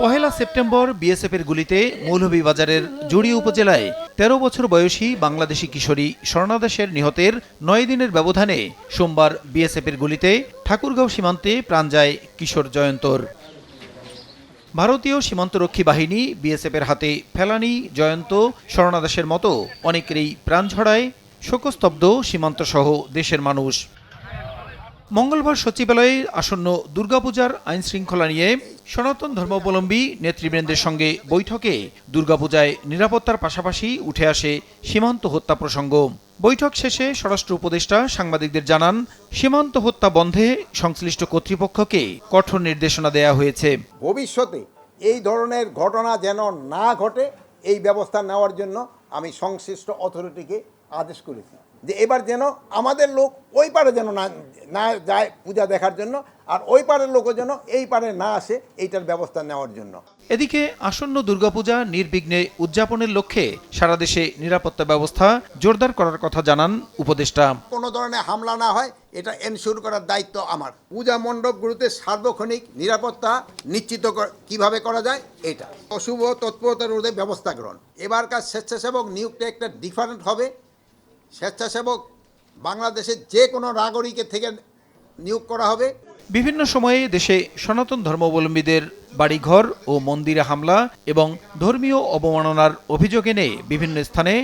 পহেলা September বিএসএফের গুলিতে মৌলভীবাজারের জুড়ি উপজেলায় তেরো বছর বয়সী বাংলাদেশি কিশোরী স্বর্ণাদাসের নিহতের নয় দিনের ব্যবধানে সোমবার বিএসএফের গুলিতে ঠাকুরগাঁও সীমান্তে প্রাণ যায় কিশোর জয়ন্তর। ভারতীয় সীমান্তরক্ষী বাহিনী বিএসএফের হাতে ফেলানি জয়ন্ত স্বর্ণাদাসের মতো অনেকেরই প্রাণ ঝরায়, শোকস্তব্ধ সীমান্তসহ দেশের মানুষ। মঙ্গলবার সচিবালয়ে আসন্ন দুর্গাপূজার আইন শৃঙ্খলা নিয়ে সনাতন ধর্মাবলম্বী নেতৃবৃন্দের সঙ্গে বৈঠকে দুর্গাপূজায় নিরাপত্তার পাশাপাশি উঠে আসে সীমান্ত হত্যা প্রসঙ্গ। বৈঠক শেষে স্বরাষ্ট্র উপদেষ্টা সাংবাদিকদের জানান, সীমান্ত হত্যা বন্ধে সংশ্লিষ্ট কর্তৃপক্ষকে কঠোর নির্দেশনা দেয়া হয়েছে। ভবিষ্যতে এই ধরনের ঘটনা যেন না ঘটে, এই ব্যবস্থা নেওয়ার জন্য আমি সংশ্লিষ্ট অথরিটিকে আদেশ করেছি। যে এবার যেন আমাদের লোক ওই পারে যেন না না যায় পূজা দেখার জন্য আর ওই পারের লোকও যেন এই পারে না আসে এইটার ব্যবস্থা নেওয়ার জন্য। এদিকে আসন্ন দুর্গাপূজা নির্বিঘ্নে উদযাপনের লক্ষ্যে সারা দেশে নিরাপত্তা ব্যবস্থা জোরদার করার কথা জানান উপদেষ্টা। কোনো ধরনের হামলা না হয় এটা এনশিওর করার দায়িত্ব আমার। পূজা মণ্ডপগুলোতে সার্বক্ষণিক নিরাপত্তা নিশ্চিত কর- কীভাবে করা যায় এটা। অশুভ তৎপরতা রোধে ব্যবস্থা গ্রহণ। এবারকার স্বেচ্ছাসেবক নিয়োগটা একটা ডিফারেন্ট হবে। স্বেচ্ছাসেবক বাংলাদেশের যে কোনো নাগরিকের থেকে নিয়োগ করা হবে। বিভিন্ন সময়ে দেশে সনাতন ধর্মাবলম্বীদের বাড়িঘর ও মন্দিরে হামলা এবং ধর্মীয় অবমাননার অভিযোগ এনে বিভিন্ন স্থানে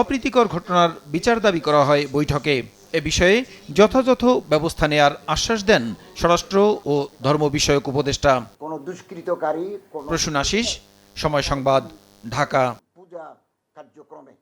অপ্রীতিকর ঘটনার বিচার দাবি করা হয় বৈঠকে। এ বিষয়ে যথাযথ ব্যবস্থা নেয়ার আশ্বাস দেন স্বরাষ্ট্র ও ধর্ম বিষয়ক উপদেষ্টা। কোনো দুষ্কৃতকারী কোনো প্রসূন আশিস সময় সংবাদ ঢাকা। পূজা কার্যক্রমে।